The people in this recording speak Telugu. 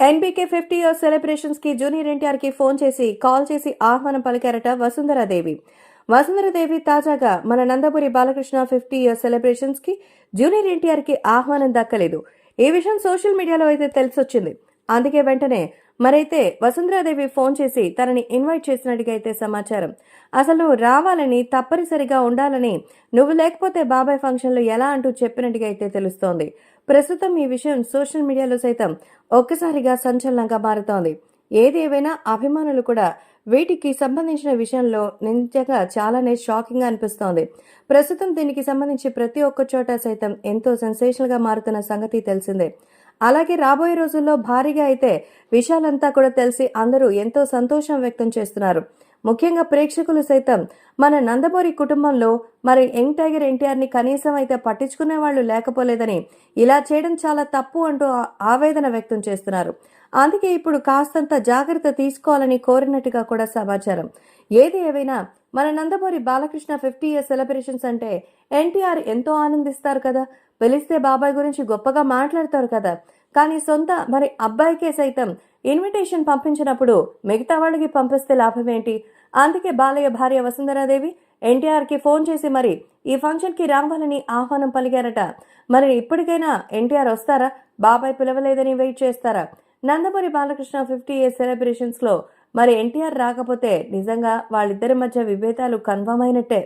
ఎన్బీకే ఫిఫ్టీ ఇయర్స్ సెలబ్రేషన్స్కి జూనియర్ ఎన్టీఆర్కి ఫోన్ చేసి కాల్ చేసి ఆహ్వానం పలికారట వసుంధరాదేవి. వసుంధరాదేవి తాజాగా మన Nandapuri Balakrishna fifty years సెలబ్రేషన్స్కి junior ఎన్టీఆర్కి ఆహ్వానం దక్కలేదు. ఈ విషయం సోషల్ మీడియాలో అయితే తెలిసొచ్చింది. అందుకే వెంటనే మరైతే వసుంధరాదేవి ఫోన్ చేసి తనని ఇన్వైట్ చేసినట్టుగా అయితే సమాచారం. అసలు రావాలని తప్పనిసరిగా ఉండాలని నువ్వు లేకపోతే బాబాయ్ ఫంక్షన్లో ఎలా అంటూ చెప్పినట్టుగా అయితే తెలుస్తోంది. ప్రస్తుతం ఈ విషయం సోషల్ మీడియాలో సైతం ఒక్కసారిగా సంచలనంగా మారుతోంది. ఏది ఏవైనా అభిమానులు కూడా వీటికి సంబంధించిన విషయంలో నిజంగా చాలానే షాకింగ్గా అనిపిస్తోంది. ప్రస్తుతం దీనికి సంబంధించి ప్రతి ఒక్క చోట సైతం ఎంతో సెన్సేషనల్గా మారుతున్న సంగతి తెలిసిందే. అలాగే రాబోయే రోజుల్లో భారీగా అయితే విషయాలంతా కూడా తెలిసి అందరూ ఎంతో సంతోషం వ్యక్తం చేస్తున్నారు. ముఖ్యంగా ప్రేక్షకులు సైతం మన నందమూరి కుటుంబంలో మరి యంగ్ టైగర్ ఎన్టీఆర్ని కనీసం అయితే పట్టించుకునే వాళ్ళు లేకపోలేదని ఇలా చేయడం చాలా తప్పు అంటూ ఆవేదన వ్యక్తం చేస్తున్నారు. అందుకే ఇప్పుడు కాస్తంత జాగ్రత్త తీసుకోవాలని కోరినట్టుగా కూడా సమాచారం. ఏది ఏవైనా మన Nandamuri Balakrishna fifty year celebrations అంటే ఎన్టీఆర్ ఎంతో ఆనందిస్తారు కదా. పిలిస్తే బాబాయ్ గురించి గొప్పగా మాట్లాడతారు కదా. కానీ సొంత మరి అబ్బాయికే సైతం ఇన్విటేషన్ పంపించినప్పుడు మిగతా వాళ్ళకి పంపిస్తే లాభం ఏంటి? అందుకే బాలయ్య భార్య వసుంధరాదేవి ఎన్టీఆర్కి ఫోన్ చేసి మరి ఈ ఫంక్షన్కి రావాలని ఆహ్వానం పలికారట. మరి ఇప్పటికైనా ఎన్టీఆర్ వస్తారా? బాబాయ్ పిలవలేదని వెయిట్ చేస్తారా? నందమూరి బాలకృష్ణ ఫిఫ్టీ ఇయర్ సెలబ్రేషన్స్లో మరి ఎన్టీఆర్ రాకపోతే నిజంగా వాళ్ళిద్దరి మధ్య విభేదాలు కన్ఫర్మ్ అయినట్టే.